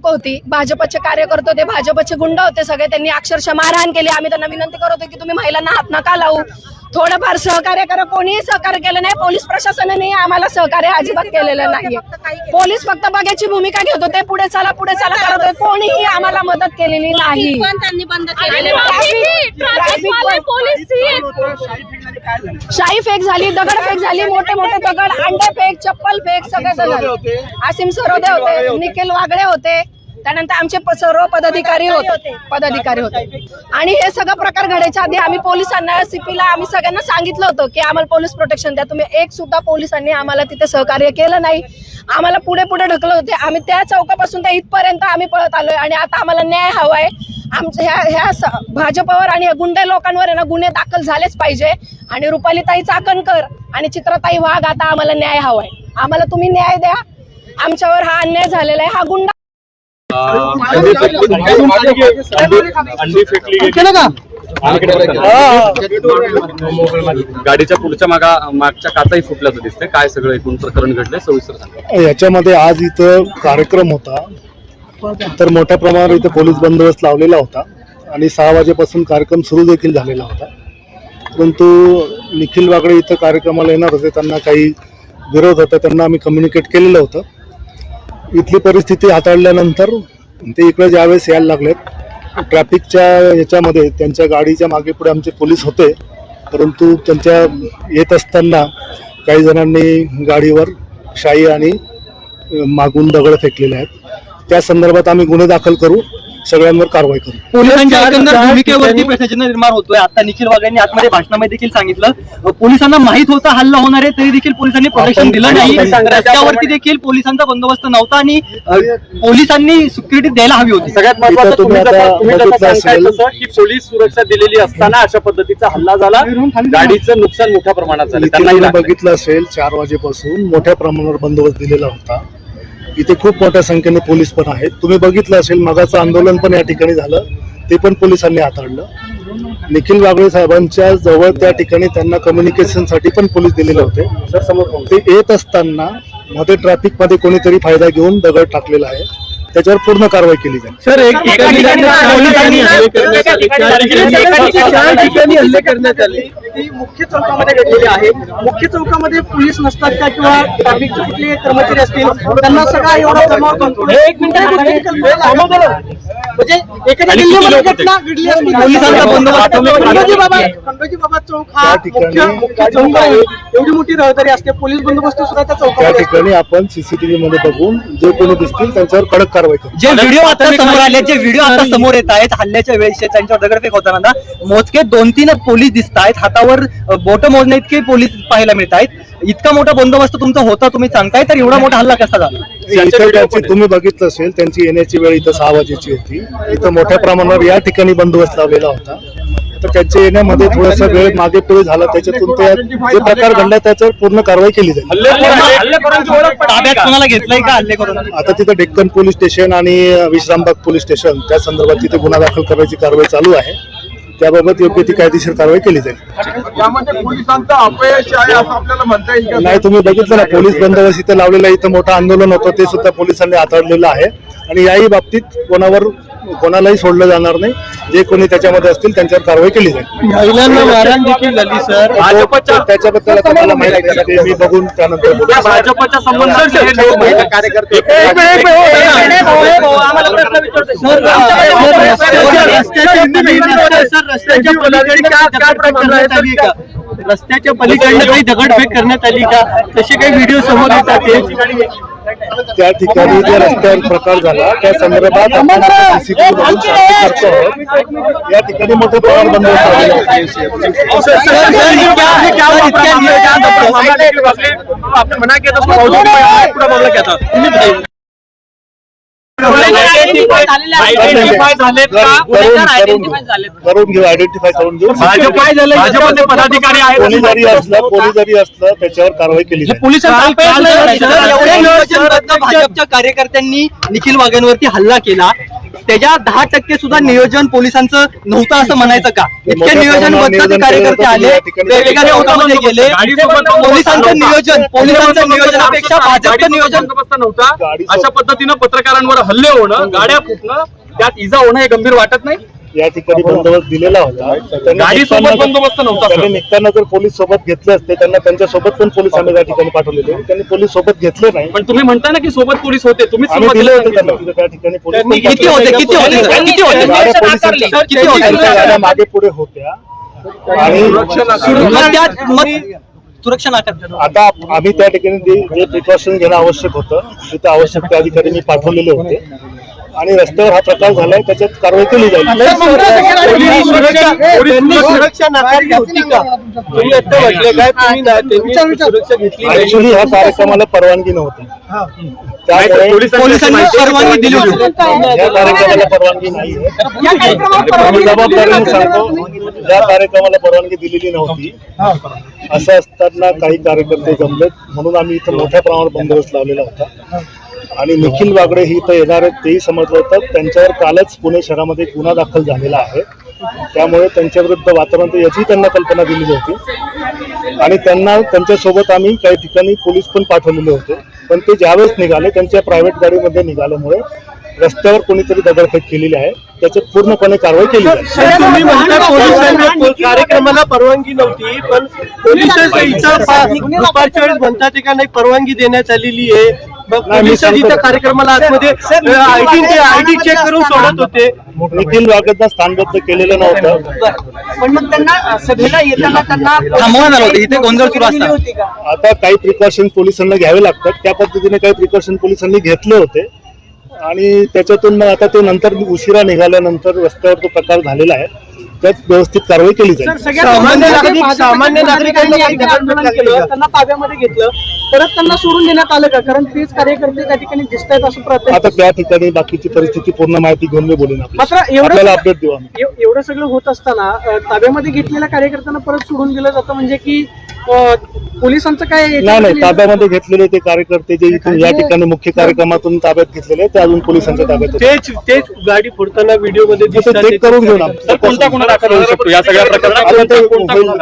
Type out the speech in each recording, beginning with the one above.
लोक होती. भाजपचे कार्यकर्ते होते भाजपचे गुंड होते सगळे. त्यांनी अक्षरशः मारहाण केली. आम्ही त्यांना विनंती करत होतो की तुम्ही महिलांना हात नका लावू. थोडंफार सहकार्य करा. कोणीही सहकार्य केलं नाही पोलीस प्रशासनाने आम्हाला सहकार्य अजिबात केलेलं नाही पोलीस फक्त बघायची भूमिका घेत होते पुढे चला पुढे चला करत होते कोणीही आम्हाला मदत केलेली नाही. शाही फेक झाली दगड फेक झाली मोठे मोठे दगड अंडे फेक चप्पल फेक सगळे झाले. आसिम सरोदे होते निखिल वागळे होते. त्यानंतर आमचे सर्व पदाधिकारी होते. पदाधिकारी होते. आणि हे सगळं प्रकार घडायच्या आधी आम्ही पोलिसांना सीपीला आम्ही सगळ्यांना सांगितलं होतं की आम्हाला पोलीस प्रोटेक्शन द्या. तुम्ही एक सुद्धा पोलिसांनी आम्हाला तिथे सहकार्य केलं नाही. आम्हाला पुढे पुढे ढकलत होते. आम्ही त्या चौकापासून त्या इथपर्यंत आम्ही पळत आलोय. आणि आता आम्हाला न्याय हवाय. आमच्या ह्या ह्या भाजपवर आणि गुंडे लोकांवर आहे ना गुन्हे दाखल झालेच पाहिजे. आणि रुपालीताई चाकणकर आणि चित्रताई वाघ आता आम्हाला न्याय हवाय. आम्हाला तुम्ही न्याय द्या. आमच्यावर हा अन्याय झालेला आहे. हा गुंडा अंडी फेकली गेली. गाडीच्या पुढच्या मागा मागच्या काचाही फुटल्याचं दिसतंय. काय सगळं एकूण प्रकरण घडलंय सविस्तर सांगा. याच्यामध्ये आज इथं कार्यक्रम होता. तर मोठ्या प्रमाणावर इथं पोलीस बंदोबस्त लावलेला होता. आणि सहा वाजेपासून कार्यक्रम सुरू देखील झालेला होता. परंतु निखिल वागडे इथं कार्यक्रमाला येणार होते त्यांना काही विरोध होता त्यांना आम्ही कम्युनिकेट केलेलं होतं. इथली परिस्थिती हाताळल्यानंतर ते इकडे ज्यावेळेस यायला लागलेत ट्रॅफिकच्या याच्यामध्ये त्यांच्या गाडीच्या मागे पुढे आमचे पोलीस होते परंतु त्यांच्या येत असताना काही जणांनी गाडीवर शाई आणि मागून दगड फेकलेले आहेत. त्या संदर्भात आम्ही गुन्हे दाखल करू. सगळ्यांवर कारवाई करू. पोलिसांच्या एकंदर भूमिकेवरती प्रश्नचिन्ह निर्माण होतोय. आता निखिल वाघ यांनी आतमध्ये भाषणामध्ये देखील सांगितलं. पोलिसांना माहीत होता हल्ला होणार आहे तरी देखील पोलिसांनी प्रोटेक्शन दिलं नाही. रस्त्यावरती देखील पोलिसांचा बंदोबस्त नव्हता आणि पोलिसांनी सिक्युरिटी द्यायला हवी होती. सगळ्यात. की पोलीस सुरक्षा दिलेली असताना अशा पद्धतीचा हल्ला झाला. गाडीचं नुकसान मोठ्या प्रमाणात झालं. लागलंय. बघितलं असेल चार वाजेपासून मोठ्या प्रमाणावर बंदोबस्त दिलेला होता. इथे खूप मोठ्या संख्येने पोलीस पण आहेत. तुम्ही बघितलं असेल मगाचं आंदोलन पण या ठिकाणी झालं. ते पण पोलिसांनी हाताळलं. निखिल वागळे साहेबांच्या जवळ त्या ठिकाणी त्यांना कम्युनिकेशनसाठी पण पोलीस दिलेले होते. सर समोर पाहू. ते येत असताना मध्ये ट्रॅफिकमध्ये कोणीतरी फायदा घेऊन दगड टाकलेला आहे. त्याच्यावर पूर्ण कारवाई केली जाईल. सर एक ठिकाणी हल्ले करण्यात आले. ती मुख्य चौकामध्ये घडलेली आहे. मुख्य चौकामध्ये पोलीस नसतात का किंवा ट्रॅफिकचे कुठले कर्मचारी असतील? त्यांना सगळा एवढा जमाव म्हणजे एखाद्या? घटना घडली असती पोलिसांचा बंदोबस्त कमी करण्यात खंडोजी बाबा. खंडोजी बाबा चौक हा मुख्य मुख्य चौक आहे. एवढी मोठी रहदारी असते. पोलीस बंदोबस्त सुद्धा त्या त्या चौकामध्ये. ठिकाणी आपण सीसीटीव्ही मध्ये बघून जे कोणी दिसतील त्यांच्यावर कडक कारवाई करू. जे व्हिडिओ आता समोर आले जे व्हिडिओ आता समोर येत आहेत हल्ल्याच्या वेळेस त्यांच्यावर दगडफेक होताना ना, मोजके दोन तीन पोलीस दिसत आहेत. हातावर बोट मोजणे इतके पोलीस पाहायला मिळत आहेत. इतका मोठा बंदोबस्त तुमचा होता तुम्ही सांगताय तर एवढा मोठा हल्ला कसा झाला? तुम्ही बघितलं असेल त्यांची येण्याची वेळ इथं सहा वाजेची होती. इथं मोठ्या प्रमाणावर या ठिकाणी बंदोबस्त लावलेला होता. तर त्यांच्या येण्यामध्ये थोडासा वेळ मागे पुढे झाला. त्याच्यातून ते जे प्रकार घडला त्याच्यावर पूर्ण कारवाई केली जाईल. का? कोणाला घेतलंय का हल्ले करून? आता तिथं डेक्कन पोलीस स्टेशन आणि विश्रामबाग पोलीस स्टेशन त्या संदर्भात तिथे गुन्हा दाखल करण्याची कारवाई चालू आहे. त्याबाबत योग्य ती कायदेशीर कारवाई केली जाईल. यामध्ये पोलिसांचं अपयश आहे असं आपल्याला म्हणता येईल का नाही तुम्ही बघितलं ना पोलीस बंदोबस्त इथं लावलेला इथं मोठं आंदोलन होतं ते सुद्धा पोलिसांनी हाताळलेलं आहे. आणि याही बाबतीत कोणावर कोणालाही सोडलं जाणार नाही जे कोणी त्याच्यामध्ये असतील त्यांच्यावर कारवाई केली जाईल महिलांना मारहाण देखील झाली सर भाजपच्या त्याच्याबद्दल आता मला माहिती आहे ते मी बघून त्यानंतर बोलू. भाजपच्या संबंधात हे लोक महिला कार्यकर्ते रस्त्याच्या पलीकडनं काही दगडफेक करण्यात आली का तसे काही व्हिडिओ समोर येतात ते त्या ठिकाणी जे रस्त्यावर प्रकार झाला त्या संदर्भात आपण साक्षी करतो आहोत. या ठिकाणी लावलेला आहे. आपने मना किया था उसको मौजूद में आया, पूरा मामला क्या था आयडेंटिफाय झालेत का? करून- घेऊ. आयडेंटिफाय करून घेऊ भाजप भाजपचे पदाधिकारी आहेत. पोलीस जरी असलं पोलीस जरी असलं त्याच्यावर कारवाई केली जाईल. भाजपच्या कार्यकर्त्यांनी निखिल वाघांवरती हल्ला केला त्याच्या दहा टक्के सुद्धा नियोजन पोलिसांचं नव्हतं असं म्हणायचं का? इतके नियोजन कार्यकर्ते आले वेगवेगळ्या ओटामध्ये गेले. पोलिसांचं नियोजन पोलिसांचं नियोजनापेक्षा भाजपचं नियोजन. नव्हता. अशा पद्धतीनं पत्रकारांवर हल्ले होणं गाड्या फुटणं त्यात इजा होणं हे गंभीर वाटत नाही. या ठिकाणी बंदोबस्त दिलेला होता. त्यांनी गाडीसोबत निघताना जर- बंदोबस्त नव्हता, सर. त्यांनी निघताना जर पोलीस सोबत घेतले असते त्यांना त्यांच्यासोबत पण पोलीस आम्ही त्या ठिकाणी पाठवलेले. त्यांनी पोलीस सोबत घेतले नाही. पण तुम्ही म्हणता ना की सोबत पोलीस होते. तुम्ही दिले होते त्यांना. तिथे त्या ठिकाणी पोलीस पण किती होते? किती होते? सर? किती होते? गाड्या पोलिसांच्या सर, किती होते त्यांच्या गाड्या मागे पुढे होत्या. आणि सुरक्षा आता आम्ही त्या ठिकाणी जे प्रिकॉशन घेणं आवश्यक होतं तिथे आवश्यक ते अधिकारी मी पाठवलेले होते. आणि रस्त्यावर हा प्रकार झालाय त्याच्यात कारवाई केली जाईल. सुरक्षा नाकारली होती का? तुम्ही आता म्हटले काय? तुम्ही ना- त्यांनी सुरक्षा घेतली नाही. ऍक्च्युली ह्या कार्यक्रमाला परवानगी नव्हती. त्यामुळे परवानगी दिली होती. या कार्यक्रमाला परवानगी नाही. मी जबाबदारीने सांगतो या कार्यक्रमाला परवानगी दिलेली नव्हती असं असताना काही कार्यकर्ते जमलेत म्हणून आम्ही इथं मोठ्या प्रमाणात बंदोबस्त लावलेला होता. आणि निखिल वागडे ही इथं येणार आहेत तेही समजलं होतं. त्यांच्यावर कालच पुणे शहरामध्ये गुन्हा दाखल झालेला आहे. त्यामुळे त्यांच्या विरुद्ध वातावरण याची त्यांना कल्पना दिलेली होती. आणि त्यांना त्यांच्यासोबत आम्ही काही ठिकाणी पोलीस पण पाठवलेले होते. पण ते ज्यावेळेस निघाले त्यांच्या प्रायव्हेट गाडीमध्ये निघाल्यामुळे रस्त्यावर कोणीतरी दगडफेक केलेली आहे. त्याच्यात पूर्णपणे कारवाई केली कार्यक्रमाला परवानगी नव्हती पण पोलिसांच्या इथं पा- दुपारच्या वेळेस म्हणतात का नाही परवानगी देण्यात आलेली आहे. मग नाही, मी पोलीस सांगतो. इथं कार्यक्रमाला आतमध्ये आयडी आयडी चेक करून सोडत होते. निखिल वागडना स्थानबद्ध केलेलं नव्हतं. पण मग त्यांना सभेला येताना त्यांना थांबवण्यात आलं होतं इथे गोंधळ सुरू आता काही प्रिकॉशन पोलिसांना घ्यावे लागतात. त्या पद्धतीने काही प्रिकॉशन पोलिसांनी घेतले होते. आणि त्याच्यातून मग आता ते नंतर उशिरा निघाल्यानंतर रस्त्यावर तो प्रकार झालेला आहे. त्यात व्यवस्थित कारवाई केली जाईल. सामान्य नागरिक सामान्य नागरिकांना त्यांना ताब्यामध्ये घेतलं. परत त्यांना सोडून देण्यात आलं का? कारण तेच कार्यकर्ते त्या ठिकाणी दिसत आहेत असं आता त्या ठिकाणी बाकीची परिस्थिती पूर्ण माहिती घेऊन मी बोलेन मात्र आपल्याला एवढं अपडेट देऊ आम्ही. एव- एवढं सगळं होत असताना अ, ताब्यामध्ये घेतलेल्या कार्यकर्त्यांना परत सोडून दिलं जातं म्हणजे की अ, पोलिसांचं काय नाही नाही ताब्यामध्ये घेतलेले ते कार्यकर्ते जे इथून या ठिकाणी मुख्य कार्यक्रमातून ताब्यात घेतलेले ते अजून पोलिसांच्या ताब्यात. तेच तेच गाडी फोडताना व्हिडिओमध्ये ते चेक करून घेऊन आपण. सर कोणता गुन्हा दाखल होऊ शकतो? या सगळ्या आता ते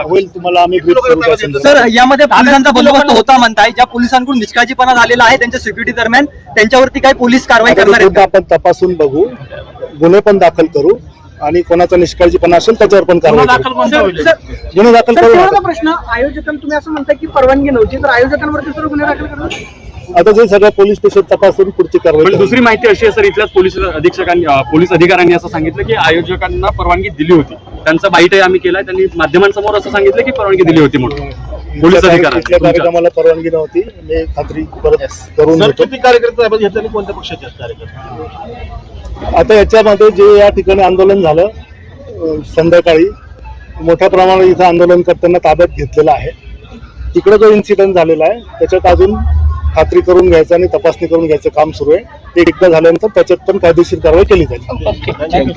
होईल तुम्हाला आम्ही ब्रीफ करू त्या संदर्भात. सर यामध्ये पोलिसांचा बंदोबस्त होता म्हणताय. ज्या पोलिसांकडून निष्काळजीपणा झालेला आहे त्यांच्या सिक्युरिटी दरम्यान त्यांच्यावरती काही पोलीस कारवाई करणार आहेत आपण तपासून बघू. गुन्हे पण दाखल करू आणि कोणाचा निष्काळजीपणा असेल त्याच्यावर पण कारवाई करू. गुन्हे दाखल करू. प्रश्न आयोजकांना तुम्ही असं म्हणताय की परवानगी नव्हती तर आयोजकांवरती सर गुन्हे दाखल करणार? आता जे सगळं पोलीस स्टेशन तपासून पुढची कारवाई पण करू. दुसरी माहिती अशी आहे सर इथल्याच पोलीस अधीक्षकांनी अं, पोलीस अधिकाऱ्यांनी असं सांगितलं की आयोजकांना परवानगी दिली होती. त्यांचा बाईटही आम्ही केलाय त्यांनी माध्यमांसमोर असं सांगितलं की परवानगी दिली होती म्हणून. पोलीस कार्यक्रमाला परवानगी नव्हती. मी खात्री परत करून कार्यकर्ते कोणत्या पक्षाचे कार्यकर्ते? आता याच्यामध्ये जे या ठिकाणी आंदोलन झालं संध्याकाळी मोठ्या प्रमाणात इथं आंदोलन करताना ताब्यात घेतलेलं आहे. तिकडे जो इन्सिडेंट झालेला आहे त्याच्यात अजून खात्री करून घ्यायचं आणि तपासणी करून घ्यायचं काम सुरू आहे. ते एकदा झाल्यानंतर त्याच्यात पण कायदेशीर कारवाई केली जाईल.